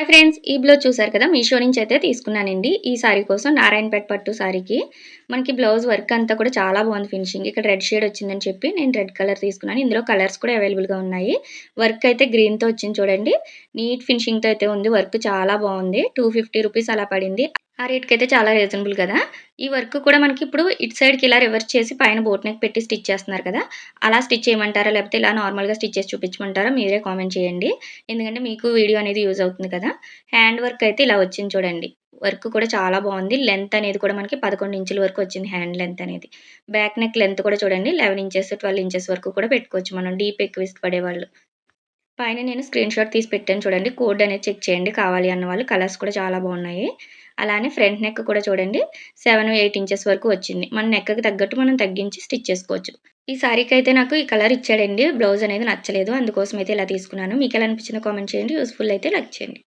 Hi friends ఈ blouse చూసారు కదా? మీషో నుంచి అయితే తీసుకున్నానండి. ఈ సారీ కోసం నారాయణపేట పట్టు సారీకి మనకి బ్లౌజ్ వర్క్ అంతా కూడా చాలా బాగుంది ఫినిషింగ్ ఇక్కడ రెడ్ షేడ్ వచ్చిందని చెప్పి నేను రెడ్ కలర్ తీసుకున్నాను. ఇందులో కలర్స్ కూడా అవైలబుల్గా ఉన్నాయి. వర్క్ అయితే గ్రీన్తో వచ్చింది చూడండి. నీట్ ఫినిషింగ్తో అయితే ఉంది. వర్క్ చాలా బాగుంది. టూ ఫిఫ్టీ రూపీస్ అలా పడింది. ఆ రేట్కి అయితే చాలా రీజనబుల్ కదా. ఈ వర్క్ కూడా మనకి ఇప్పుడు ఇటు సైడ్కి ఇలా రివర్స్ చేసి పైన బోట్ నెక్ పెట్టి స్టిచ్ చేస్తున్నారు కదా. అలా స్టిచ్ చేయమంటారా? లేకపోతే ఇలా నార్మల్గా స్టిచ్ చేసి చూపించమంటారా? మీరే కామెంట్ చేయండి. ఎందుకంటే మీకు వీడియో అనేది యూజ్ అవుతుంది కదా. హ్యాండ్ వర్క్ అయితే ఇలా వచ్చింది చూడండి. వర్క్ కూడా చాలా బాగుంది. లెంత్ అనేది కూడా మనకి పదకొండు ఇంచుల వరకు వచ్చింది హ్యాండ్ లెంత్ అనేది. బ్యాక్ నెక్ లెంత్ కూడా చూడండి. లెవెన్ ఇంచెస్ ట్వెల్వ్ ఇంచెస్ వరకు కూడా పెట్టుకోవచ్చు మనం. డీప్ ఎక్కువ ఇష్టపడేవాళ్ళు పైన నేను స్క్రీన్ షాట్ తీసి పెట్టాను చూడండి. కోడ్ అనేది చెక్ చేయండి. కావాలి అన్న వాళ్ళు కలర్స్ కూడా చాలా బాగున్నాయి. అలానే ఫ్రంట్ నెక్ కూడా చూడండి. సెవెన్ ఎయిట్ ఇంచెస్ వరకు వచ్చింది. మన నెక్కి తగ్గట్టు మనం తగ్గించి స్టిచ్ చేసుకోవచ్చు. ఈ సారీకి అయితే నాకు ఈ కలర్ ఇచ్చాడండి. బ్లౌజ్ అనేది నచ్చలేదు. అందుకోసం అయితే ఇలా తీసుకున్నాను. మీకు ఎలా అనిపించిన కామెంట్ చేయండి. యూస్ఫుల్ అయితే లైక్ చేయండి.